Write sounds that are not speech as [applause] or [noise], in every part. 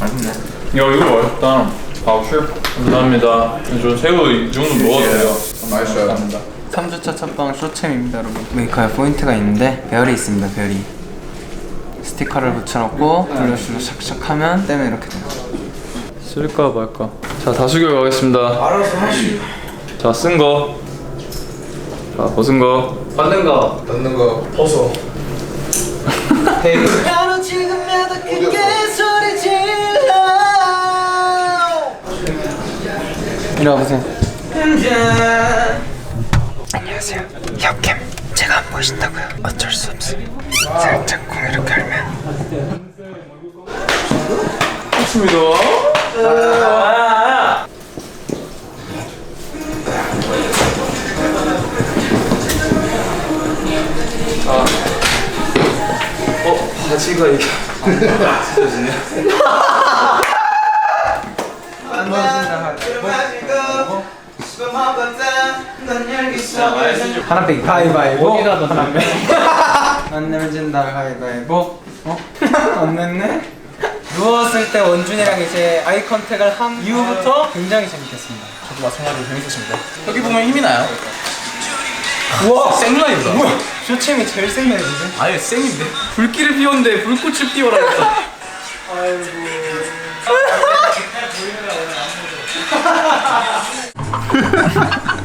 맛있네. 야 이거 맛있다. 아슈 감사합니다. 저 새우 이 정도 먹어도 돼요. 맛있어요. 감사합니다. 3주차 첫방 쇼챔입니다 여러분 메이커에 포인트가 있는데 별이 있습니다 별이 스티커를 붙여놓고 블러쉬로 샥샥 하면 떼면 이렇게 돼요 쓸까 말까. 자 다수결 가겠습니다. 알아서 하시. 자 쓴 거. 자 벗은 거. 받는 거 넣는 거 벗어. [laughs] 테이블 바로 지금이라도 크게 이리 와보세요. 안녕하세요. 역캠. 제가 안 보신다고요? 어쩔 수 없어 살짝 콩 이렇게 하면. 좋습니다. 어 바지가 이게 하나 빼기 가위바위보 어디라도 하나 빼안 내면 진다 가위바위보 어? [laughs] 안 냈네? 누웠을 때 원준이랑 이제 아이 컨택을 한 이후부터 굉장히 재밌겠습니다 저도 마찬가지로 재밌었습니다. 여기 보면 힘이 나요. 우와 생라이브다. 뭐야 쇼챔이 제일 생맥인데? 아예 생인데. 불길을 피웠는데 불꽃을 피워라. [laughs]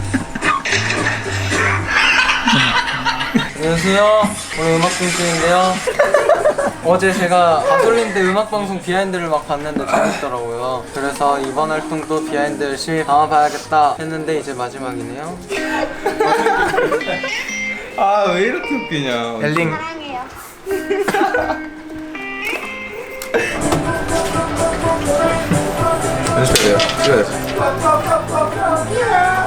[laughs] 안녕하세요. 오늘 음악 중인데요. 어제 제가 가솔린데 음악 방송 비하인드를 막 봤는데 재밌더라고요. 그래서 이번 활동도 비하인드 열심히 담아봐야겠다 했는데 이제 마지막이네요. 아 왜 이렇게 웃기냐. 엘링 연습해야 돼요. 찍어야 돼요.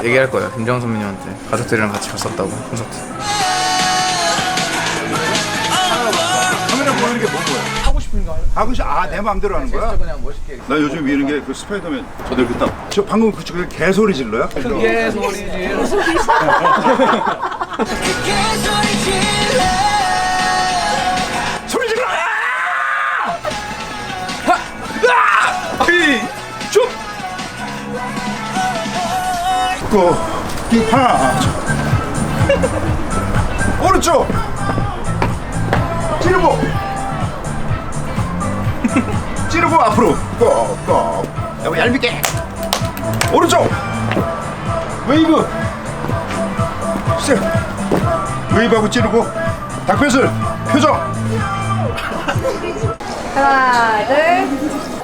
얘기할 거예요. 김정 선배님한테 가족들이랑 같이 갔었다고 콘서트. 하고 싶, 아, 내 마음대로 하는 거야? 그냥 멋있게. 나 요즘 미는 게그 스파이더맨 저들 그딱 저 방금 그 저게 개소리 질러요? 크게 소리 지르. 크게 소리 질러 소리 질러! 하! 아! 히! 쭉! 고! 히! 하나! 오른쪽! 찌르고! 찌르고 앞으로! 고! 고! 여보 얄밉게! 오른쪽! 웨이브! 세! 웨이브하고 찌르고 닭뼈슬 표정 하나, 둘.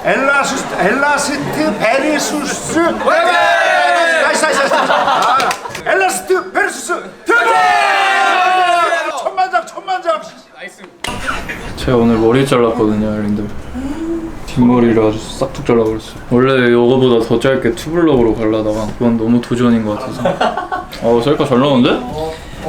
엘라스 엘라스트 베리수스 나이스 나이스 나이스 아, 엘라스트 베리수스 대박 천만장 천만장 제가 오늘 머리 잘랐거든요, 엘린들. 뒷머리를 아주 싹둑 잘라버렸어요. 원래 이거보다 더 짧게 투블럭으로 갈라다가 그건 너무 도전인 것 같아서. [laughs] 어, 셀카 잘 나오는데?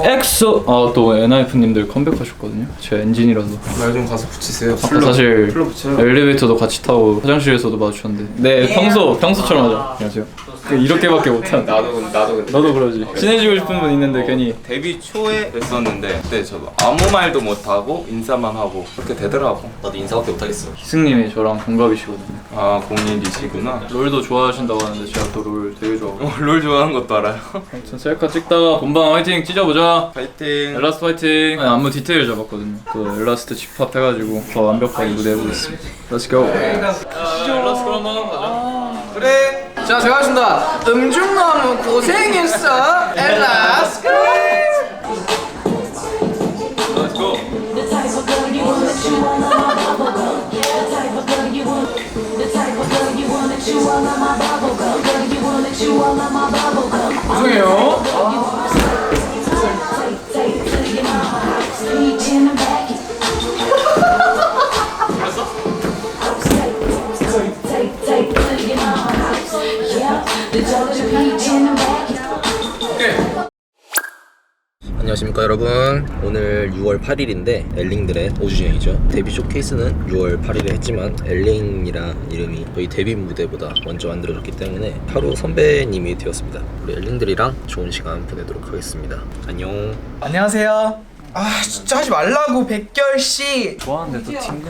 엑소! 아, 또 엔하이프님들 컴백하셨거든요. 제 엔진이라서. 말 좀 가서 붙이세요. 아까 사실 풀로 붙여요. 엘리베이터도 같이 타고 화장실에서도 마주쳤는데 네 평소 평소처럼 하자 안녕하세요 그 이렇게밖에 못한 나도 나도 근데. 너도 그러지. 친해지고 싶은 분 있는데 괜히. 데뷔 초에 뵀었는데 그때 저도 아무 말도 못하고 인사만 하고 그렇게 되더라고. 나도 인사밖에 못하겠어. 희승님이 저랑 동갑이시거든요. 아 공일이시구나. 롤도 좋아하신다고 하는데 제가 또 롤 되게 좋아하고. 어, 롤 좋아하는 것도 알아요? 아무튼 셀카 찍다가 본방 화이팅! 찢어보자! 파이팅! 엘라스트 화이팅! 아니, 안무 디테일 잡았거든요. 또 엘라스트 집합해가지고 더 완벽하게 무대 해보겠습니다. Let's go! 엘라스트 한번 가자. 그래. 자 제가 하겠습니다. 음중 너무 고생했어. 엘라스. Let's go The type of 안녕하십니까 여러분. 오늘 6월 8일인데 엘링들의 5주년이죠. 데뷔 쇼케이스는 6월 8일에 했지만 엘링이라 이름이 저희 데뷔 무대보다 먼저 만들어졌기 때문에 하루 선배님이 되었습니다. 우리 엘링들이랑 좋은 시간 보내도록 하겠습니다. 안녕. 안녕하세요. 아 진짜 하지 말라고 백결 씨. 좋아하는데 또 튕겨.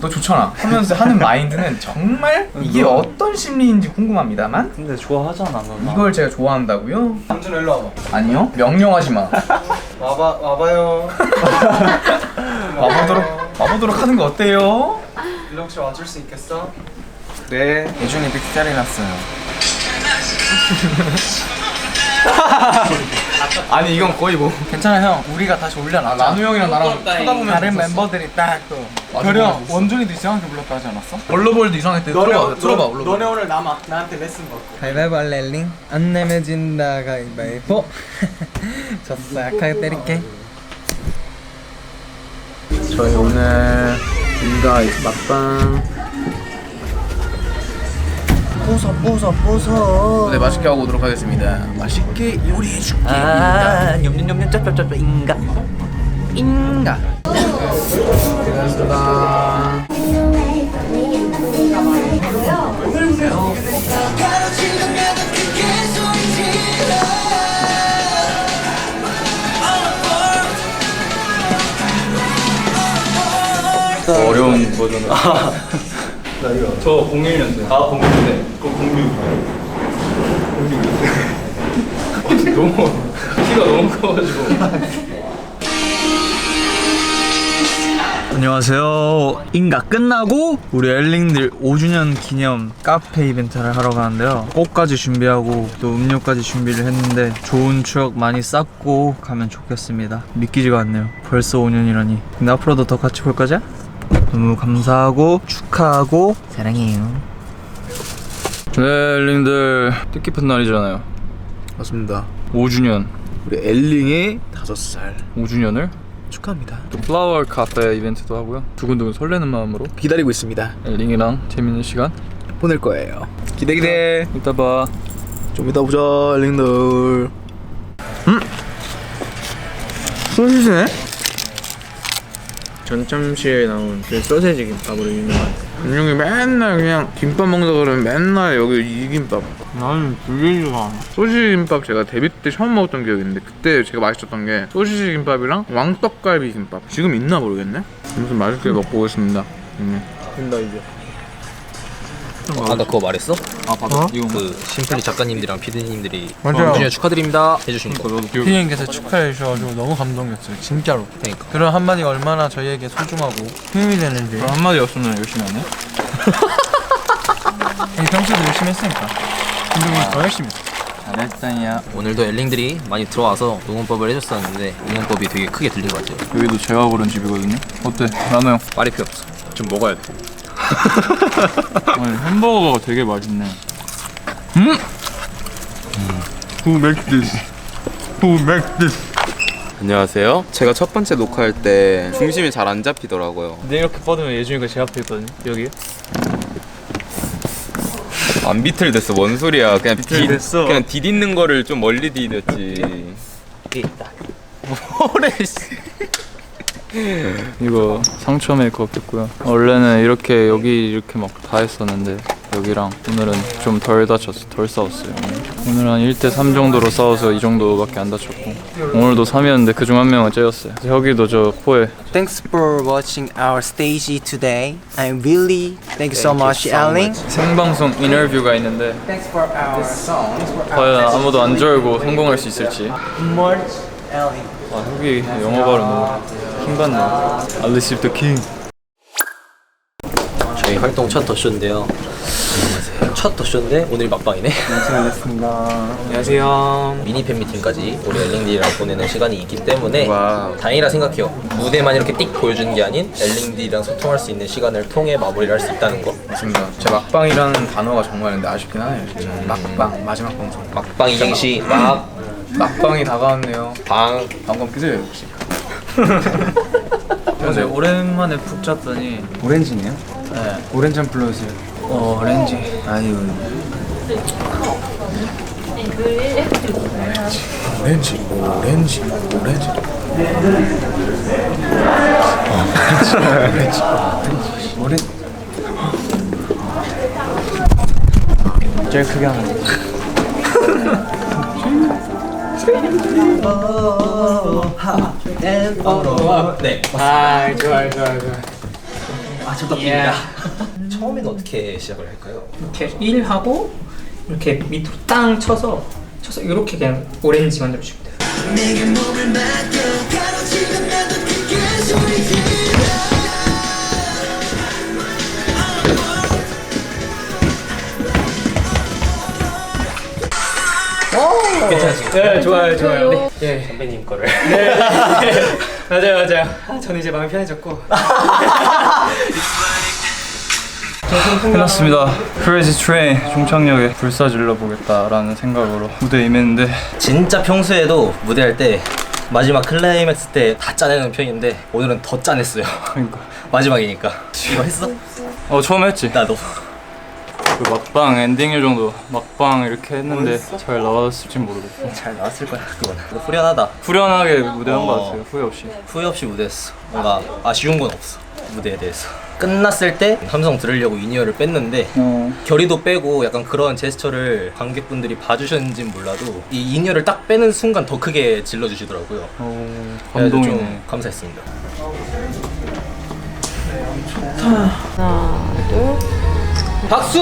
너 좋잖아. 하면서 하는 마인드는 정말 이게 어떤 심리인지 궁금합니다만 근데 좋아하잖아 너. 이걸 제가 좋아한다고요? 남준 일로 와봐. 아니요. 명령하지 마. 와봐 와봐요. 와보도록 와보도록 하는 거 어때요? 일로 혹시 와줄 수 있겠어? 네. 예준이 빅살이 났어요. [laughs] [laughs] 아니 이건 거의 뭐 괜찮아 형. 우리가 다시 올려놔. 나누 형이랑 나랑 쳐다보면 다른 멤버들이 딱또 별이야, 원준이도 이상하게 불렀다 하지 않았어? 얼러볼도 이상했대. 들어봐, 들어봐, 얼러볼. 너네 오늘 남아. 나한테 레슨 받고. 가위바위보 할래 링? 안 내면 진다 가위바위보. 졌어 약하게 때릴게. 저희 오늘 인가 막방 부숴 부숴 부숴. 네 맛있게 하고 오도록 하겠습니다. 맛있게 요리해 줄게. 아, 냠냠냠냠 짭짭짭 인가. 인가. 고맙습니다. 어려운 버전. [laughs] 아. 저 01년생. 아 01년생. 그럼 06. 06. 너무 키가 너무 커가지고. 안녕하세요. 인가 끝나고 우리 엘링들 5주년 기념 카페 이벤트를 하러 가는데요. 꽃까지 준비하고 또 음료까지 준비를 했는데 좋은 추억 많이 쌓고 가면 좋겠습니다. 믿기지가 않네요. 벌써 5년이라니. 근데 앞으로도 더 같이 볼 거죠? 너무 감사하고 축하하고 사랑해요. 네, 엘링들 뜻깊은 날이잖아요. 맞습니다. 5주년. 우리 엘링의 다섯 살 5주년을 축하합니다. 또 플라워 카페 이벤트도 하고요. 두근두근 설레는 마음으로 기다리고 있습니다. 엘링이랑 재밌는 시간 보낼 거예요. 기대 기대. 이따 봐. 좀 이따 보자 엘링들. 소시지네? 전참시에 나온 그 소세지 김밥으로 유명한 은용이 맨날 그냥 김밥 먹는다 그러면 맨날 여기 이 김밥. 나는 불리지가 소시지 김밥 제가 데뷔 때 처음 먹었던 기억이 있는데 그때 제가 맛있었던 게 소시지 김밥이랑 왕떡갈비 김밥. 지금 있나 모르겠네. 무슨 맛있게 먹고 오겠습니다. 음. 된다 이제 아까 그거 말했어? 아, 봐봐. 이거 그 심플리 작가님들이랑 피디님들이 맞아요. 5주년 축하드립니다 해주신 거. 피디님께서 축하해 주셔가지고 너무 감동이었어요. 진짜로. 그러니까. 그런 한마디가 얼마나 저희에게 소중하고 힘이 되는지. 그럼 한마디 없으면 열심히 안 해? 평소에도 열심히 했으니까. 근데 우리 더 열심히 했어. 잘했다냐. 오늘도 엘링들이 많이 들어와서 응원법을 해줬었는데 응원법이 되게 크게 들린 것 같아요. 여기도 제가 고른 집이거든요. 어때? 나노 형. 말이 필요 없어. 좀 먹어야 돼. 아니, 햄버거가 되게 맛있네. 음! Who make this? Who make this? 안녕하세요. 제가 첫 번째 녹화할 때 중심이 잘 안 잡히더라고요. 근데 이렇게 뻗으면 예준이가 제 앞에 있거든요 여기 안 비틀댔어. 뭔 소리야? 그냥 디, 비틀댔어. 그냥 디딛는 거를 좀 멀리 디뎠지. [laughs] 뭐래 씨. [laughs] 이거 상처 메이크업 했고요. 원래는 이렇게 여기 이렇게 막 다 했었는데 여기랑 오늘은 좀 덜 다쳤어, 덜 싸웠어요. 오늘 한 1대 3 정도로 싸워서 이 정도밖에 안 다쳤고 오늘도 3이었는데 그중 한 명은 째였어요. 혁이도 저 코에 Thanks for watching our stage today. I'm really thank you so much, Ellen. 생방송 인터뷰가 있는데. 과연 아무도 안 졸고 성공할 수 있을지. 아, 혁이 영어 발음 너무 킹받네. I receive the king. 저희 활동 첫 더쇼인데요. 첫 더쇼인데 오늘 막방이네. 안녕하세요. 미니 팬미팅까지 우리 엘링디랑 보내는 시간이 있기 때문에 다행이라 생각해요. 무대만 이렇게 띡 보여주는 게 아닌 엘링디랑 소통할 수 있는 시간을 통해 마무리를 할 수 있다는 거. 맞습니다. 제 막방이라는 단어가 정말 근데 아쉽긴 하네요. 진짜. 막방 마지막 방송. 막방 이행시 막 막방이 다가왔네요. 방. 방금 끄세요 혹시. [laughs] 어제 오랜만에 푹 잤더니 오렌지네요? 네. 오렌지 한번 불러주세요. 어, 오렌지 아유. 오렌지, 오렌지, 오렌지. [laughs] 오렌. 제일 크게 하는 거. 네. 아 좋아요 좋아요 좋아요 아, 부탁드립니다. [laughs] 처음에는 어떻게 시작을 할까요? 이렇게 1 하고 이렇게 밑으로 땅 쳐서 쳐서 이렇게 그냥 오렌지 만들어 주면 돼요. 괜찮으신가요? 네 좋아요 좋아요. 네. 예. 선배님 거를. 네. [laughs] 맞아요 맞아요. 아, 저는 이제 마음이 편해졌고. 끝났습니다. 크레이지 트레인 종착역에 불사질러 보겠다라는 생각으로 무대에 임했는데 진짜 평소에도 무대할 때 마지막 클라이맥스 때 다 짜내는 편인데 오늘은 더 짜냈어요. [laughs] 그러니까 마지막이니까. 이거 했어? 어 처음 했지. 나도. 그 막방 엔딩 요정도 막방 이렇게 했는데 잘 나왔을진 모르겠어. [laughs] 잘 나왔을 거야 그건. 후련하다. 후련하게 무대한 것 어. 같아요. 후회 없이. 후회 없이 무대했어. 뭔가 아쉬운 건 없어. 무대에 대해서. 끝났을 때 함성 들으려고 인이어를 뺐는데 어. 결의도 빼고 약간 그런 제스처를 관객분들이 봐주셨는지는 몰라도 이 인이어를 딱 빼는 순간 더 크게 질러주시더라고요. 어, 그래서 좀 감동이네. 감사했습니다. 박수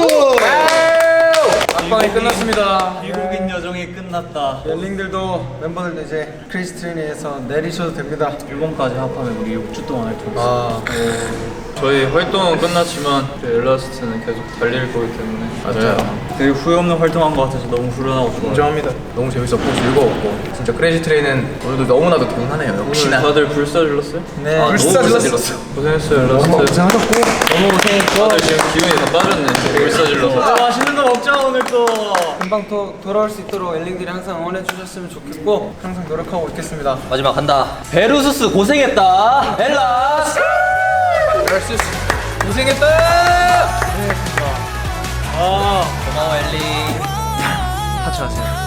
막방이 끝났습니다. 미국인 여정이 끝났다. 엘링들도 멤버들도 이제 크리스트리니에서 내리셔도 됩니다 일본까지 합하면 우리 6주 동안 할 줄. 아 저희 활동은 끝났지만 엘라스트는 계속 달릴 거기 때문에 맞아요. 되게 후회 없는 활동한 것 같아서 너무 후련하고 좋아요. 인정합니다. 너무 재밌었고 즐거웠고 진짜 크레이지 트레인은 오늘도 너무나도. 오늘 역시나. 다들 불사 질렀어요? 네. 아, 불사 질렀어. 고생했어요 엘라스트. 고생하셨고 너무 고생했고 다들 지금 기분이 다 빠졌네. 불사 질러서. 맛있는 거 먹자 오늘 또. 금방 또 돌아올 수 있도록 엘링들이 항상 응원해 주셨으면 좋겠고 항상 노력하고 있겠습니다 마지막 간다. 베르수스 고생했다. 엘라스. 고생했다. 고마워 엘리. 하차하세요.